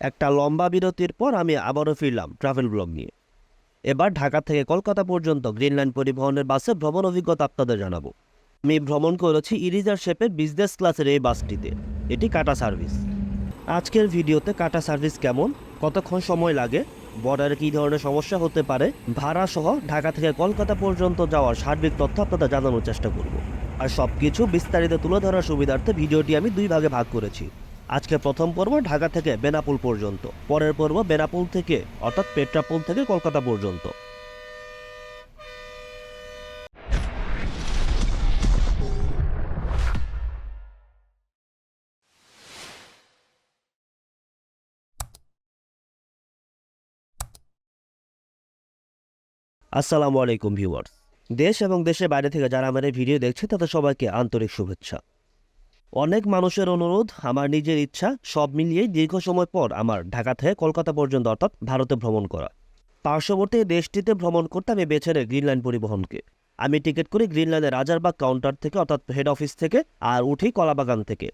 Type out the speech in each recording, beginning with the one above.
একটা লম্বা বিরতির পর আমি আবারও ফিরলাম ট্রাভেল ব্লগ নিয়ে। এবার ঢাকা থেকে কলকাতা পর্যন্ত গ্রিন লাইন পরিবহনের বাসে ভ্রমণ অভিজ্ঞতা আপনাদের জানাব। আমি ভ্রমণ করেছি ইরিজার শেপের বিজনেস ক্লাসের এই বাসটিতে। এটি কাটা সার্ভিস আজকের ভিডিওতে কাটা সার্ভিস কেমন? কতক্ষণ সময় লাগে? বর্ডারে কী ধরনের সমস্যা হতে পারে? ভাড়া সহ ঢাকা থেকে কলকাতা পর্যন্ত যাওয়ার সার্বিক তথ্য আপনাদের জানানোর চেষ্টা করব। আর সব কিছু বিস্তারিত তুলে ধরার সুবিধার্থে ভিডিওটি আমি দুই ভাগে ভাগ করেছি। আজকে প্রথম পর্ব ঢাকা থেকে বেনাপুল পর্যন্ত। পরের পর্ব বেনাপুল থেকে, অর্থাৎ পেট্রাপুল থেকে কলকাতা পর্যন্ত। আসসালামু আলাইকুম ভিউয়ার্স। দেশ এবং দেশের বাইরে থেকে যারা আমার এই ভিডিও দেখছে তাদের সবাইকে আন্তরিক শুভেচ্ছা। অনেক মানুষের অনুরোধ, আমার নিজের ইচ্ছা, সব মিলিয়ে দীর্ঘ সময় পর আমার ঢাকা থেকে কলকাতা পর্যন্ত অর্থাৎ ভারতে ভ্রমণ করা। পার্শ্ববর্তী দেশটিতে ভ্রমণ করতে আমি বেছে নেই গ্রিন লাইন পরিবহনকে। আমি টিকিট করি গ্রিন লাইনের রাজারবাগ কাউন্টার থেকে, অর্থাৎ হেড অফিস থেকে, আর উঠি কলাবাগান থেকে।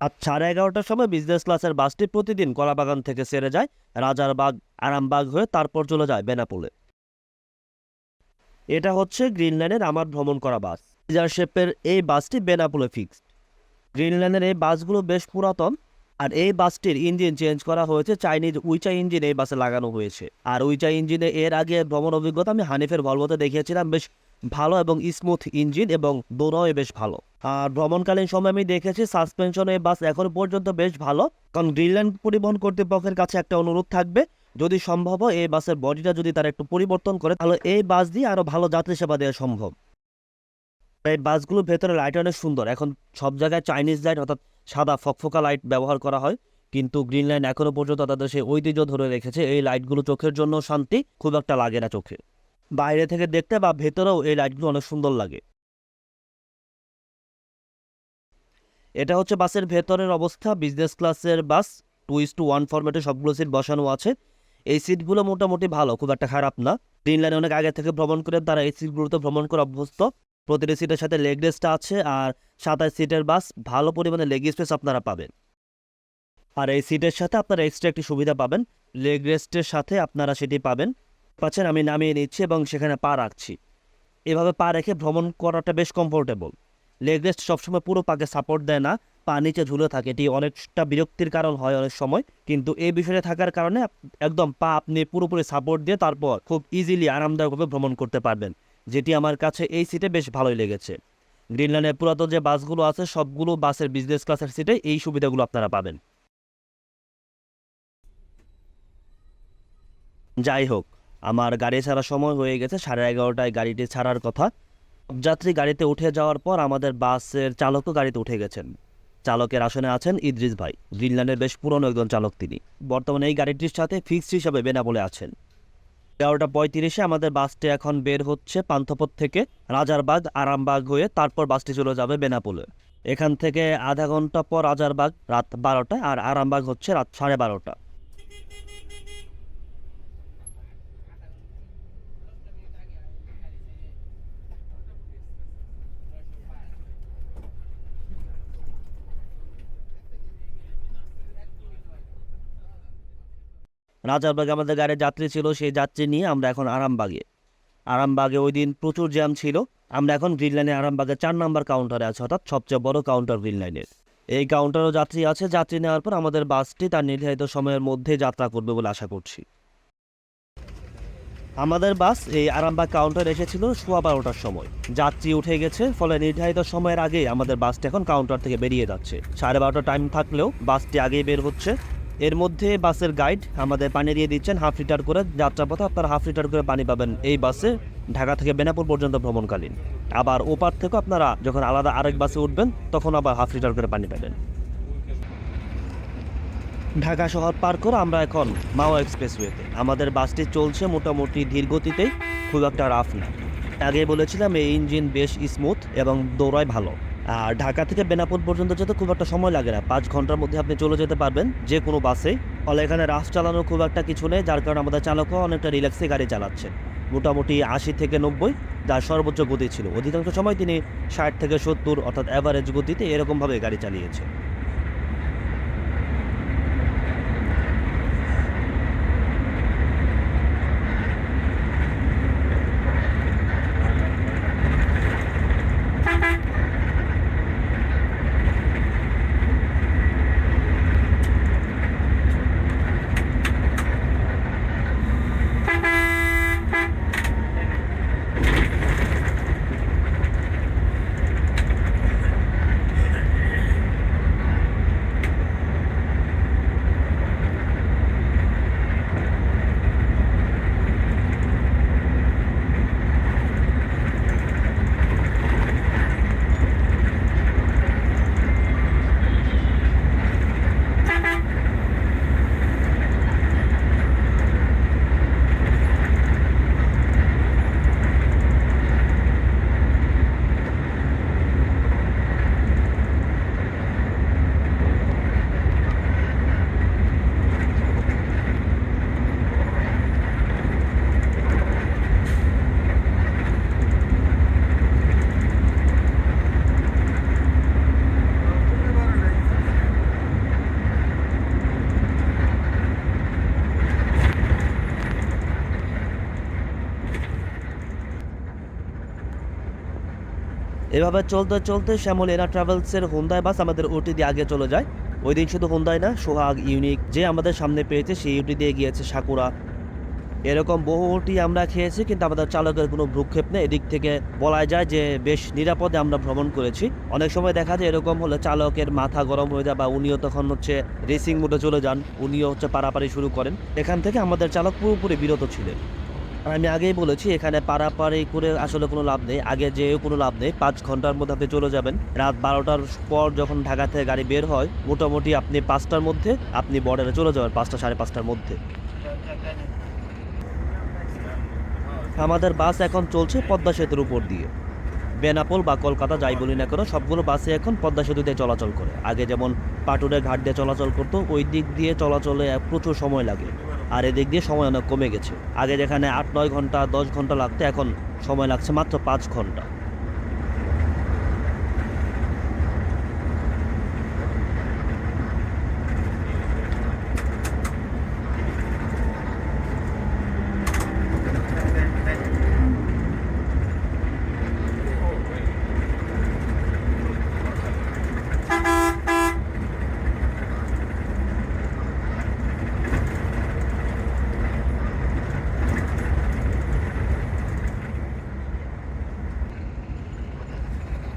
আর সাড়ে এগারোটার সময় বিজনেস ক্লাসের বাসটি প্রতিদিন কলাবাগান থেকে সেরে যায়, রাজারবাগ, আরামবাগ হয়ে তারপর চলে যায় বেনাপোলে। এটা হচ্ছে গ্রিন লাইনের আমার ভ্রমণ করা বাস। শেপের এই বাসটি বেনাপোলে ফিক্সড গ্রিন লাইনের এই বাসগুলো বেশ পুরাতন, আর এই বাসটির ইঞ্জিন চেঞ্জ করা হয়েছে, চাইনিজ উইচা ইঞ্জিন এই বাসে লাগানো হয়েছে। আর উইচা ইঞ্জিনে এর আগে ভ্রমণ অভিজ্ঞতা আমি হানিফের ভলভোতে দেখিয়েছিলাম, বেশ ভালো এবং স্মুথ ইঞ্জিন এবং দৌড়াও বেশ ভালো। আর ভ্রমণকালীন সময় আমি দেখেছি সাসপেনশন এই বাস এখন পর্যন্ত বেশ ভালো, কারণ গ্রিনল্যান্ড পরিবহন কর্তৃপক্ষের কাছে একটা অনুরোধ থাকবে, যদি সম্ভব হয় এই বাসের বডিটা যদি তারা একটু পরিবর্তন করে, তাহলে এই বাস দিয়ে আরও ভালো যাত্রী সেবা দেওয়া সম্ভব। এই বাসগুলোর ভেতরে লাইট অনেক সুন্দর। এখন সব জায়গায় চাইনিজ লাইট অর্থাৎ সাদা ফকফকা লাইট ব্যবহার করা হয়। কিন্তু গ্রিন লাইন এখনও পর্যন্ত তাদের সেই ঐতিহ্য ধরে রেখেছে। এই লাইটগুলো চোখের জন্য শান্তি, খুব একটা লাগে না চোখে। বাইরে থেকে দেখতে বা ভেতরেও এই লাইটগুলো অনেক সুন্দর লাগে। এটা হচ্ছে বাসের ভেতরের অবস্থা। বিজনেস ক্লাসের bus two is to one ফরম্যাটে সবগুলো সিট বসানো আছে। এই সিটগুলো মোটামুটি ভালো, খুব একটা খারাপ না। গ্রিন লাইনে অনেক আগে থেকে ভ্রমণ করে তারা এই সিটগুলোতে ভ্রমণ করে অভ্যস্ত। প্রতিটি সিটের সাথে লেগ রেস্টটা আছে আর সাতাশ সিটের বাস ভালো পরিমাণে লেগ স্পেস আপনারা পাবেন। আর এই সিটের সাথে আপনারা এক্সট্রা একটি সুবিধা পাবেন। লেগ রেস্টের সাথে আপনারা সেটি পাবেন। পাচ্ছেন? আমি নামিয়ে নিচ্ছি এবং সেখানে পা রাখছি। এভাবে পা রেখে ভ্রমণ করাটা বেশ কমফোর্টেবল লেগ রেস্ট সবসময় পুরো পাকে সাপোর্ট দেয় না। পা নিচে ঝুলে থাকে। এটি অনেকটা বিরক্তির কারণ হয় অনেক সময়। কিন্তু এই বিষয়টা থাকার কারণে একদম পা আপনি পুরোপুরি সাপোর্ট দিয়ে তারপর খুব ইজিলি আরামদায়কভাবে ভ্রমণ করতে পারবেন। যেটি আমার কাছে এই সিটে বেশ ভালোই লেগেছে। গ্রিনল্যান্ডের পুরাতন যে বাসগুলো আছে, সবগুলো বাসের বিজনেস ক্লাসের সিটে এই সুবিধাগুলো আপনারা পাবেন। যাই হোক, আমার গাড়ি ছাড়ার সময় হয়ে গেছে সাড়ে এগারোটায় গাড়িটি ছাড়ার কথা। যাত্রী গাড়িতে উঠে যাওয়ার পর আমাদের বাসের চালকও গাড়িতে উঠে গেছেন। চালকের আসনে আছেন ইদ্রিস ভাই। গ্রিনল্যান্ডের বেশ পুরনো একজন চালক তিনি। বর্তমানে এই গাড়িটির সাথে ফিক্সড হিসাবে বেনাবলে আছেন। এগারোটা পঁয়ত্রিশে আমাদের বাসটি এখন বের হচ্ছে পান্থপথ থেকে রাজারবাগ, আরামবাগ হয়ে তারপর বাসটি চলে যাবে বেনাপোলে। এখান থেকে আধা ঘণ্টা পর রাজারবাগ রাত বারোটায় আর আরামবাগ হচ্ছে রাত সাড়ে বারোটা। রাজারবাগে আমাদের গাড়ির যাত্রী ছিল, সেই যাত্রী নিয়ে আমরা এখন আরামবাগে। আরামবাগে ওই দিন প্রচুর জ্যাম ছিল। আমরা এখন গ্রিন লাইনে আরামবাগের চার নাম্বার কাউন্টারে আছে, অর্থাৎ সবচেয়ে বড় কাউন্টার গ্রিন লাইনের। এই কাউন্টারও যাত্রী আছে, যাত্রী নেওয়ার পর আমাদের বাসটি তার নির্ধারিত সময়ের মধ্যে যাত্রা করবে বলে আশা করছি। আমাদের বাস এই আরামবাগ কাউন্টার এসেছিল সোয়া বারোটার সময়। যাত্রী উঠে গেছে, ফলে নির্ধারিত সময়ের আগেই আমাদের বাসটি এখন কাউন্টার থেকে বেরিয়ে যাচ্ছে। সাড়ে বারোটা টাইম থাকলেও বাসটি আগেই বের হচ্ছে। এর মধ্যে বাসের গাইড আমাদের পানি দিয়ে দিচ্ছেন হাফ লিটার করে যাত্রাপথে আপনারা হাফ লিটার করে পানি পাবেন এই বাসে, ঢাকা থেকে বেনাপুর পর্যন্ত ভ্রমণকালীন। আবার ওপার থেকেও আপনারা যখন আলাদা আরেক বাসে উঠবেন, তখন আবার হাফ লিটার করে পানি পাবেন। ঢাকা শহর পার করে আমরা এখন মাও এক্সপ্রেসওয়েতে। আমাদের বাসটি চলছে মোটামুটি ধীর গতিতেই খুব একটা রাফ না। আগে বলেছিলাম, এই ইঞ্জিন বেশ স্মুথ এবং দৌড়ায় ভালো। আর ঢাকা থেকে বেনাপুর পর্যন্ত যেতে খুব একটা সময় লাগে না। পাঁচ ঘণ্টার মধ্যে আপনি চলে যেতে পারবেন যে কোনো বাসে। ফলে এখানে রাফ চালানো খুব একটা কিছু নেই, যার কারণে আমাদের চালকও অনেকটা রিল্যাক্সে গাড়ি চালাচ্ছে। মোটামুটি আশি থেকে নব্বই, যার সর্বোচ্চ গতি ছিল। অধিকাংশ সময় তিনি ষাট থেকে সত্তর, অর্থাৎ অ্যাভারেজ গতিতে এরকমভাবে গাড়ি চালিয়েছে। এভাবে চলতে চলতে শ্যামল এনা ট্রাভেলসের হুন্দায় বাস আমাদের ওটি দিয়ে আগে চলে যায়। ওই দিন শুধু হুন্দায় না, সোহাগ, ইউনিক, যে আমাদের সামনে পেয়েছে সেই ওটি দিয়ে গিয়েছে সাকুরা এরকম বহু ওটি আমরা খেয়েছি, কিন্তু আমাদের চালকের কোনো ভ্রুক্ষেপ নেই। এদিক থেকে বলা যায় যে বেশ নিরাপদে আমরা ভ্রমণ করেছি। অনেক সময় দেখা যায় এরকম হলে চালকের মাথা গরম হয়ে যায় বা উনিও তখন হচ্ছে রেসিং মোডে চলে যান, উনিও হচ্ছে পারাপারি শুরু করেন। এখান থেকে আমাদের চালক পুরোপুরি বিরত ছিলেন। আর আমি আগেই বলেছি, এখানে পাড়াপাড়ি করে আসলে কোনো লাভ নেই। আগে যেয়েও কোনো লাভ নেই। পাঁচ ঘণ্টার মধ্যে আপনি চলে যাবেন। রাত বারোটার পর যখন ঢাকা থেকে গাড়ি বের হয়, মোটামুটি আপনি পাঁচটার মধ্যে আপনি বর্ডারে চলে যাবেন, পাঁচটা, সাড়ে পাঁচটার মধ্যে। আমাদের বাস এখন চলছে পদ্মা সেতুর উপর দিয়ে। বেনাপোল বা কলকাতা যাই বলি না কেন, সবগুলো বাসে এখন পদ্মা সেতু দিয়ে চলাচল করে। আগে যেমন পাটুরে ঘাট দিয়ে চলাচল করতো, ওই দিক দিয়ে চলাচলে প্রচুর সময় লাগে। আর এদিক দিয়ে সময় অনেক কমে গেছে। আগে যেখানে আট, নয় ঘণ্টা, দশ ঘণ্টা লাগতো, এখন সময় লাগছে মাত্র পাঁচ ঘণ্টা।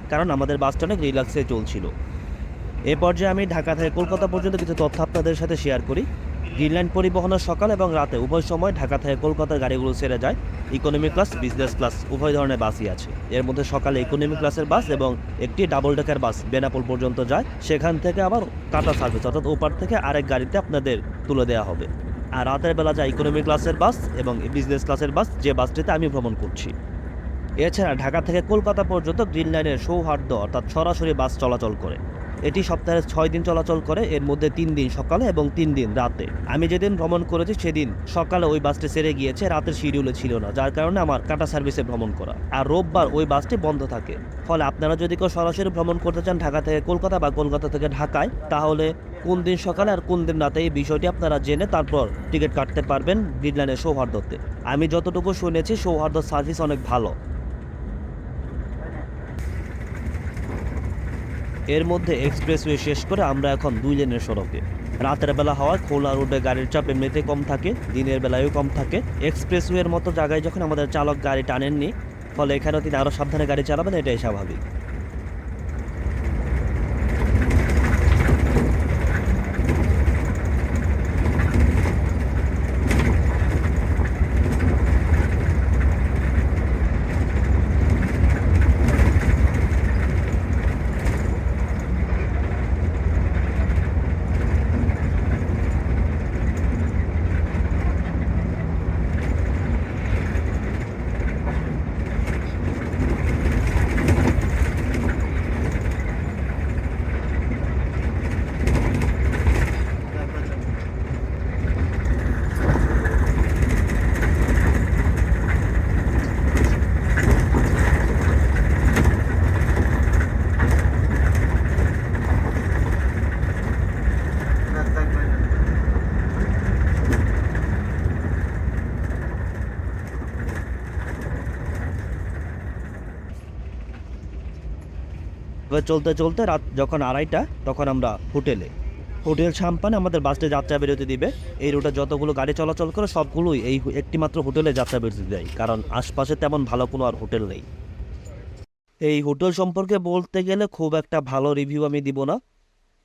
কারণ আমাদের বাসটা অনেক রিল্যাক্সে চলছিল। এ পর্যায়ে আমি ঢাকা থেকে কলকাতা পর্যন্ত কিছু তথ্য আপনাদের সাথে শেয়ার করি। গ্রিনল্যান্ড পরিবহনের সকাল এবং রাতে উভয় সময় ঢাকা থেকে কলকাতার গাড়িগুলো ছেড়ে যায়। ইকোনমি ক্লাস বিজনেস ক্লাস উভয় ধরনের বাসই আছে। এর মধ্যে সকালে ইকোনমি ক্লাসের বাস এবং একটি ডাবল ডেকার বাস বেনাপোল পর্যন্ত যায়। সেখান থেকে আবার কাটা সার্ভিস অর্থাৎ ওপার থেকে আরেক গাড়িতে আপনাদের তুলে দেওয়া হবে। আর রাতের বেলা যায় ইকোনমি ক্লাসের বাস এবং বিজনেস ক্লাসের বাস, যে বাসটিতে আমি ভ্রমণ করছি। এছাড়া ঢাকা থেকে কলকাতা পর্যন্ত গ্রিন লাইনের সৌহার্দ্য অর্থাৎ সরাসরি বাস চলাচল করে। এটি সপ্তাহে ছয় দিন চলাচল করে, এর মধ্যে তিন দিন সকালে এবং তিন দিন রাতে। আমি যেদিন ভ্রমণ করেছি সেদিন সকালে ওই বাসটি সেরে গিয়েছে, রাতের শিডিউলে ছিল না, যার কারণে আমার কাটা সার্ভিসে ভ্রমণ করা। আর রোববার ওই বাসটি বন্ধ থাকে। ফলে আপনারা যদি কেউ সরাসরি ভ্রমণ করতে চান ঢাকা থেকে কলকাতা বা কলকাতা থেকে ঢাকায়, তাহলে কোন দিন সকালে আর কোন দিন রাতে এই বিষয়টি আপনারা জেনে তারপর টিকিট কাটতে পারবেন গ্রিনল্যান্ডের সৌহার্দ্যতে। আমি যতটুকু শুনেছি, সৌহার্দ্য সার্ভিস অনেক ভালো। এর মধ্যে এক্সপ্রেসওয়ে শেষ করে আমরা এখন দুই লেনের সড়কে। রাতের বেলা হওয়ায় খোলা রোডে গাড়ির চাপ এমনিতে কম থাকে, দিনের বেলায়ও কম থাকে। এক্সপ্রেসওয়ের মতো জায়গায় যখন আমাদের চালক গাড়ি টানেননি, ফলে এখানে তিনি আরও সাবধানে গাড়ি চালাবেন, এটাই স্বাভাবিক। এবার চলতে চলতে রাত যখন আড়াইটা, তখন আমরা হোটেলে। হোটেল সাম্পানে আমাদের বাসটি যাত্রা বিরতি দিবে। এই রুটে যতগুলো গাড়ি চলাচল করে, সবগুলোই এই একটি মাত্র হোটেলে যাত্রা বিরতি দেয়। কারণ আশপাশে তেমন ভালো কোনো আর হোটেল নেই। এই হোটেল সম্পর্কে বলতে গেলে খুব একটা ভালো রিভিউ আমি দিব না।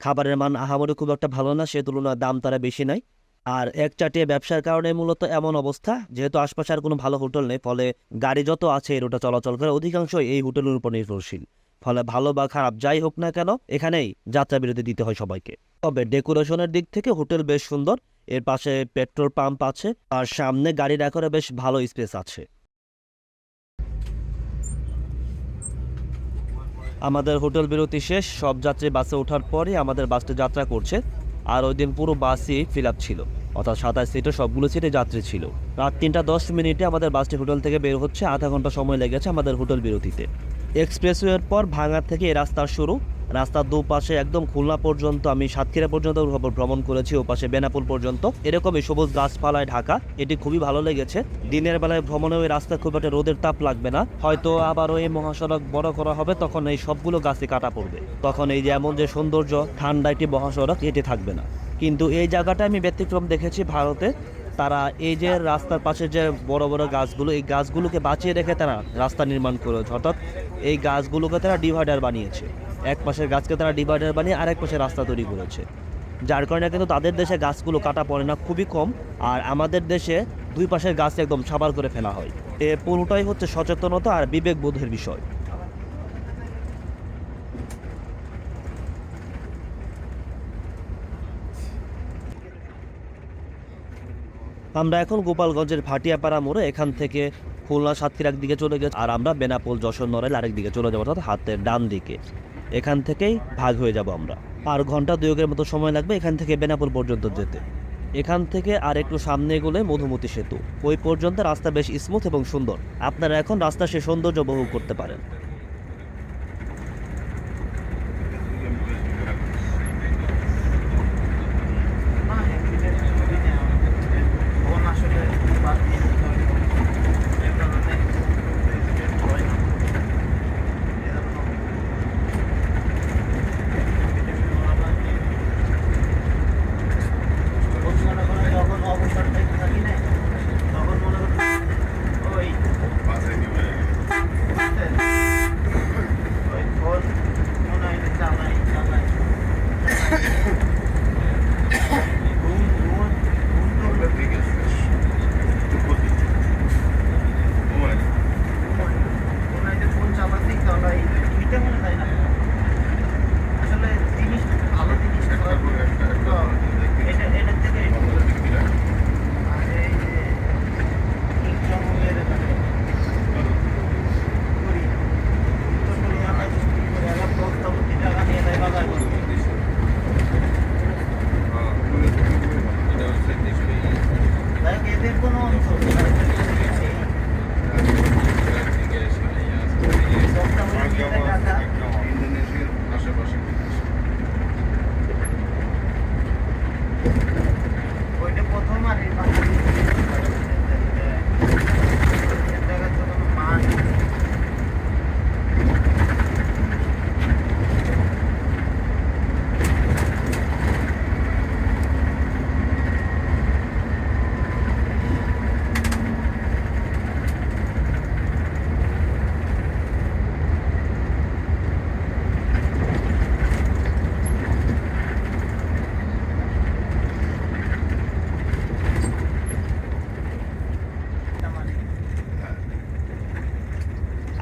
খাবারের মান আহামরি খুব একটা ভালো না, সে তুলনায় দাম তারা বেশি নাই আর এক চাটিয়ে ব্যবসার কারণে মূলত এমন অবস্থা, যেহেতু আশপাশে আর কোনো ভালো হোটেল নেই, ফলে গাড়ি যত আছে এই রুটে চলাচল করে, অধিকাংশই এই হোটেলের উপর নির্ভরশীল। ফলে ভালো বা খারাপ যাই হোক না কেন, এখানেই যাত্রা বিরতি দিতে হয় সবাইকে। তবে ডেকোরেশনের দিক থেকে হোটেল বেশ সুন্দর, এর পাশে পেট্রোল পাম্প আছে, আর সামনে গাড়ি রাখার বেশ ভালো স্পেস আছে। আমাদের হোটেল বিরতি শেষ, সব যাত্রী বাসে ওঠার পরে আমাদের বাসটি যাত্রা করছে, আর ওই দিন পুরো বাসই ফিল আপ ছিল, অর্থাৎ সাতাশ সিটে সবগুলো সিটে যাত্রী ছিল। রাত তিনটা দশ মিনিটে আমাদের বাসটি হোটেল থেকে বের হচ্ছে, আধা ঘণ্টা সময় লেগেছে আমাদের হোটেল বিরতিতে। এক্সপ্রেসওয়ের পর ভাঙার থেকে এই রাস্তার শুরু। রাস্তার দুপাশে একদম খুলনা পর্যন্ত, আমি সাতক্ষীরা পর্যন্ত ভ্রমণ করেছি ও পাশে বেনাপুল পর্যন্ত। এরকমই সবুজ গাছপালায় ঢাকা, এটি খুবই ভালো লেগেছে। দিনের বেলায় ভ্রমণে ওই রাস্তা খুব একটা রোদের তাপ লাগবে না। হয়তো আবার ওই মহাসড়ক বড় করা হবে, তখন এই সবগুলো গাছই কাটা পড়বে। তখন এই যে এমন যে সৌন্দর্য, ঠান্ডা একটি মহাসড়ক, এটি থাকবে না। কিন্তু এই জায়গাটা আমি ব্যতিক্রম দেখেছি ভারতে। তারা এই যে রাস্তার পাশে যে বড় বড় গাছগুলো, এই গাছগুলোকে বাঁচিয়ে রেখে তারা রাস্তা নির্মাণ করেছে। অর্থাৎ এই গাছগুলোকে তারা ডিভাইডার বানিয়েছে। এক পাশের গাছকে তারা ডিভাইডার বানিয়ে আরেক পাশে রাস্তা তৈরি করেছে। যার কারণে কিন্তু তাদের দেশে গাছগুলো কাটা পড়ে না, খুবই কম। আর আমাদের দেশে দুই পাশের গাছ একদম সাবার করে ফেলা হয়। এ পুরোটাই হচ্ছে সচেতনতা আর বিবেকবোধের বিষয়। আমরা এখন গোপালগঞ্জের ভাটিয়াপাড়া মোড়ে এখান থেকে খুলনা সাতক্ষীরার দিকে চলে গেছি আর আমরা বেনাপোল যশোর নড়াইল আরেক দিকে চলে যাব অর্থাৎ হাতের ডান দিকে। এখান থেকেই ভাগ হয়ে যাব আমরা। আর ঘণ্টা দুয়েকের মতো সময় লাগবে এখান থেকে বেনাপোল পর্যন্ত যেতে। এখান থেকে আর একটু সামনে গেলে মধুমতি সেতু। ওই পর্যন্ত রাস্তা বেশ স্মুথ এবং সুন্দর। আপনারা এখন রাস্তা সে সৌন্দর্য উপভোগ করতে পারেন। மாதிரி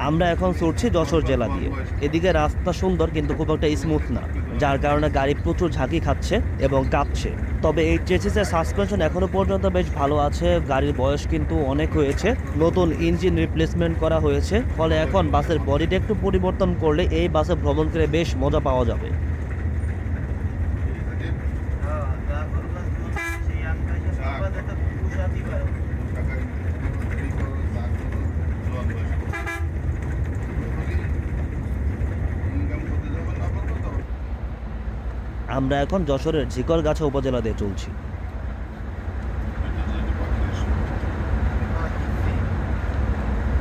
আমরা এখন চড়ছি যশোর জেলা দিয়ে। এদিকে রাস্তা সুন্দর কিন্তু খুব একটা স্মুথ না, যার কারণে গাড়ি প্রচুর ঝাঁকি খাচ্ছে এবং কাঁপছে। তবে এই চেসিসের সাসপেনশন এখনও পর্যন্ত বেশ ভালো আছে, গাড়ির বয়স কিন্তু অনেক হয়েছে, নতুন ইঞ্জিন রিপ্লেসমেন্ট করা হয়েছে, ফলে এখন বাসের বডিটা একটু পরিবর্তন করলে এই বাসে ভ্রমণ করে বেশ মজা পাওয়া যাবে হ্যাঁ, যা করবা সেই আন্দাজে সবাই তো পুষা দিবা আমরা এখন যশোরের ঝিকরগাছা উপজেলা দিয়ে চলছি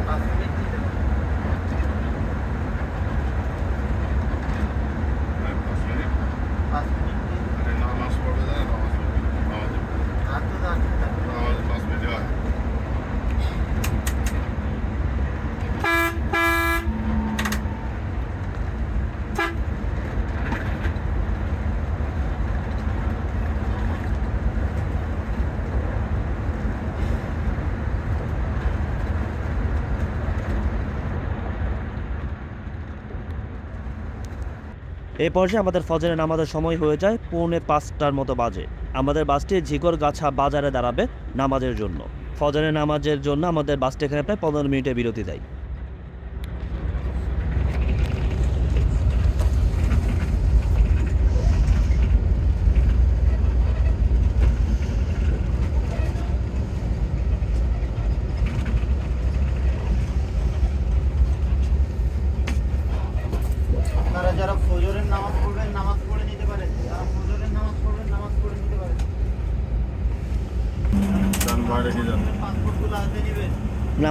পাঁচ মিনিট দিতে পাঁচ মিনিট দিতে আর তো জানি না এই পর্যায়ে আমাদের ফজরের নামাজের সময় হয়ে যায় পৌনে পাঁচটার মতো বাজে। আমাদের বাসটি ঝিকরগাছা বাজারে দাঁড়াবে নামাজের জন্য। ফজরের নামাজের জন্য আমাদের বাসটি এখানে প্রায় পনেরো মিনিটের বিরতি দেয় আপনারা যারা ফজরের নামাজ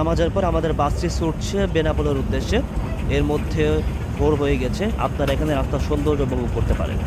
নামাজের পর আমাদের বাসটি ছুটছে বেনাপোলের উদ্দেশ্যে। এর মধ্যে ভোর হয়ে গেছে। আপনারা এখানে রাস্তার সৌন্দর্য উপভোগ করতে পারেন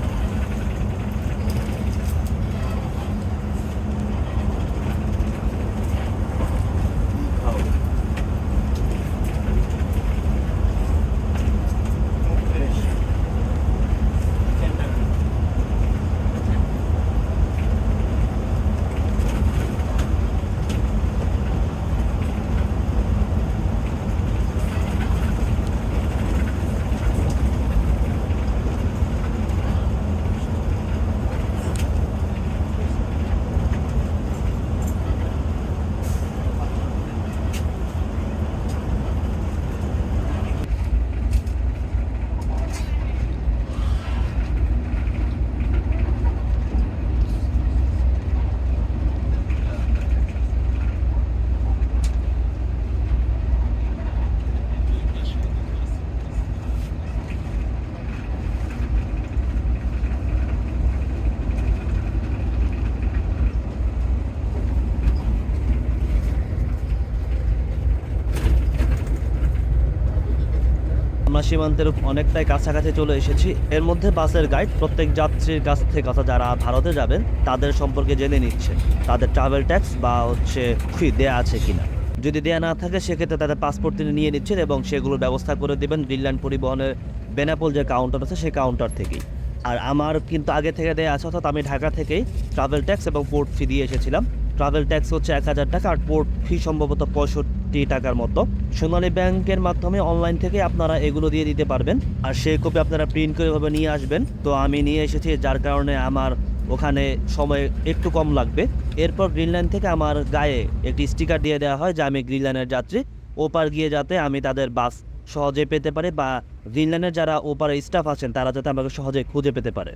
আমরা সীমান্তের অনেকটাই কাছাকাছি চলে এসেছি। এর মধ্যে বাসের গাইড প্রত্যেক যাত্রীর কাছ থেকে অর্থাৎ যারা ভারতে যাবেন, তাদের সম্পর্কে জেনে নিচ্ছে। তাদের ট্রাভেল ট্যাক্স বা হচ্ছে ফি দেয়া আছে কিনা। যদি দেয়া না থাকে, সেক্ষেত্রে তাদের পাসপোর্ট তিনি নিয়ে নিচ্ছেন এবং সেগুলোর ব্যবস্থা করে দেবেন গ্রিনল্যান্ড পরিবহনের বেনাপোল যে কাউন্টার আছে, সেই কাউন্টার থেকেই। আর আমার কিন্তু আগে থেকে দেয়া আছে, অর্থাৎ আমি ঢাকা থেকেই ট্রাভেল ট্যাক্স এবং পোর্ট ফি দিয়ে এসেছিলাম। ট্রাভেল ট্যাক্স হচ্ছে এক হাজার টাকা আর পোর্ট ফি সম্ভবত পঁয়ষট্টি টাকার মতো। সোনালী ব্যাংকের মাধ্যমে অনলাইন থেকে আপনারা এগুলো দিয়ে দিতে পারবেন। আর সেই কপি আপনারা প্রিন্ট করে ভাবে নিয়ে আসবেন। তো আমি নিয়ে এসেছি, যার কারণে আমার ওখানে সময় একটু কম লাগবে। এরপর গ্রিনল্যান্ড থেকে আমার গায়ে একটি স্টিকার দিয়ে দেওয়া হয়, যে আমি গ্রিনল্যান্ডের যাত্রী ওপার গিয়ে যাতে আমি তাদের বাস সহজে পেতে পারে বা গ্রিনল্যান্ডের যারা ওপারে স্টাফ আছেন, তারা যাতে আমাকে সহজে খুঁজে পেতে পারে।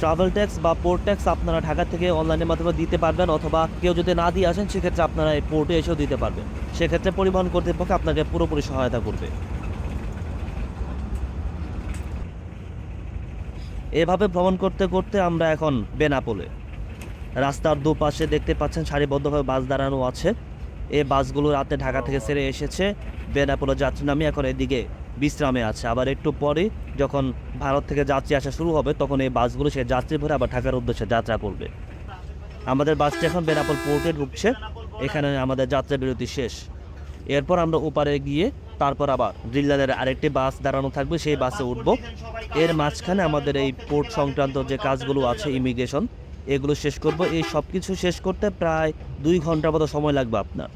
ট্রাভেল ট্যাক্স বা পোর্ট ট্যাক্স আপনারা ঢাকা থেকে অনলাইনের মাধ্যমে দিতে পারবেন অথবা কেউ যদি না দিয়ে আসেন, সেক্ষেত্রে আপনারা এই পোর্টে এসেও দিতে পারবেন। সেক্ষেত্রে পরিবহন কর্তৃপক্ষ আপনাকে পুরোপুরি সহায়তা করবে। এভাবে ভ্রমণ করতে করতে আমরা এখন বেনাপোলে। রাস্তার দুপাশে দেখতে পাচ্ছেন সারিবদ্ধভাবে বাস দাঁড়ানো আছে। এই বাসগুলো রাতে ঢাকা থেকে ছেড়ে এসেছে। বেনাপোলে যাত্রী নামে এখন এদিকে বিশ্রামে আছে। আবার একটু পরে যখন ভারত থেকে যাত্রী আসা শুরু হবে, তখন এই বাসগুলো সে যাত্রী ভরে আবার ঢাকার উদ্দেশ্যে যাত্রা করবে। আমাদের বাসটি এখন বেনাপোল পোর্টে ঢুকছে। এখানে আমাদের যাত্রা বিরতি শেষ। এরপর আমরা ওপারে গিয়ে তারপর আবার গ্রিনল্যান্ডের আরেকটি বাস দাঁড়ানো থাকবে, সেই বাসে উঠব। এর মাঝখানে আমাদের এই পোর্ট সংক্রান্ত যে কাজগুলো আছে, ইমিগ্রেশন, এগুলো শেষ করব। এই সব কিছু শেষ করতে প্রায় দুই ঘণ্টার মতো সময় লাগবে আপনার।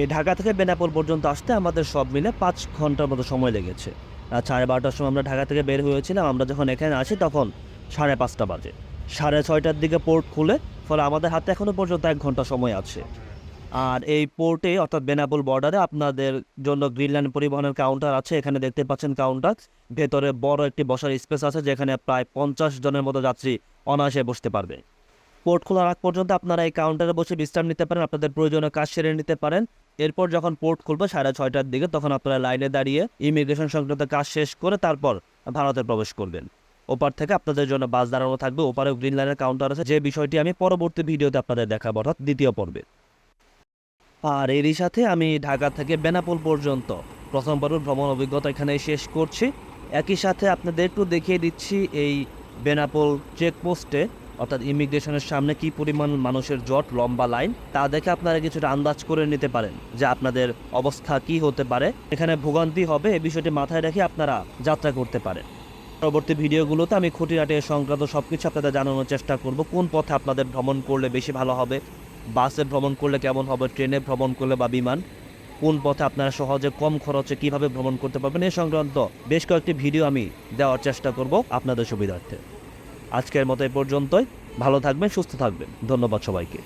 এই ঢাকা থেকে বেনাপোল পর্যন্ত আসতে আমাদের সব মিলে পাঁচ ঘণ্টার মতো সময় লেগেছে। আর সাড়ে বারোটার সময় আমরা ঢাকা থেকে বের হয়েছিলাম, আমরা যখন এখানে আসি তখন সাড়ে পাঁচটা বাজে। সাড়ে ছয়টার দিকে পোর্ট খুলে, ফলে আমাদের হাতে এখনও পর্যন্ত এক ঘণ্টা সময় আছে। আর এই পোর্টে, অর্থাৎ বেনাপোল বর্ডারে, আপনাদের জন্য গ্রিনল্যান্ড পরিবহনের কাউন্টার আছে। এখানে দেখতে পাচ্ছেন কাউন্টার। ভেতরে বড় একটি বসার স্পেস আছে, যেখানে প্রায় পঞ্চাশ জনের মতো যাত্রী অনায়াসে বসতে পারবে। পোর্ট খোলার আগ পর্যন্ত আপনারা এই কাউন্টারে বসে বিশ্রাম নিতে পারেন, আপনাদের প্রয়োজনীয় কাজ সেরে নিতে পারেন। এরপর যখন পোর্ট খুলবে সাড়ে ছয়টার দিকে, তখন আপনারা লাইনে দাঁড়িয়ে ইমিগ্রেশন সংক্রান্ত কাজ শেষ করে তারপর ভারতে প্রবেশ করবেন। ওপার থেকে আপনাদের জন্য বাস দাঁড়ানো থাকবে ওপারে গ্রিন লাইনের কাউন্টার আছে। যে বিষয়টি আমি পরবর্তী ভিডিওতে আপনাদের দেখাবো, অর্থাৎ দ্বিতীয় পর্বে। আর এরই সাথে আমি ঢাকা থেকে বেনাপোল পর্যন্ত, প্রথম পর্ব ভ্রমণ অভিজ্ঞতা এখানে শেষ করছি। একই সাথে আপনাদের একটু দেখিয়ে দিচ্ছি এই বেনাপোল চেকপোস্টে অর্থাৎ ইমিগ্রেশনের সামনে কি পরিমাণ মানুষের জট, লম্বা লাইন, তা দেখে আপনারা কিছুটা আন্দাজ করে নিতে পারেন যে আপনাদের অবস্থা কি হতে পারে। এখানে ভোগান্তি হবে, এ বিষয়টি মাথায় রেখে আপনারা যাত্রা করতে পারেন। পরবর্তী ভিডিওগুলোতে আমি খুঁটিনাটি সংক্রান্ত সব কিছু আপনাদের জানানোর চেষ্টা করব, কোন পথে আপনাদের ভ্রমণ করলে বেশি ভালো হবে, বাসে ভ্রমণ করলে কেমন হবে, ট্রেনে ভ্রমণ করলে বা বিমান, কোন পথে আপনারা সহজে কম খরচে কীভাবে ভ্রমণ করতে পারবেন এই সংক্রান্ত বেশ কয়েকটি ভিডিও আমি দেওয়ার চেষ্টা করব আপনাদের সুবিধার্থে। আজকের মতো এ পর্যন্তই। ভালো থাকবেন সুস্থ থাকবেন। ধন্যবাদ সবাইকে।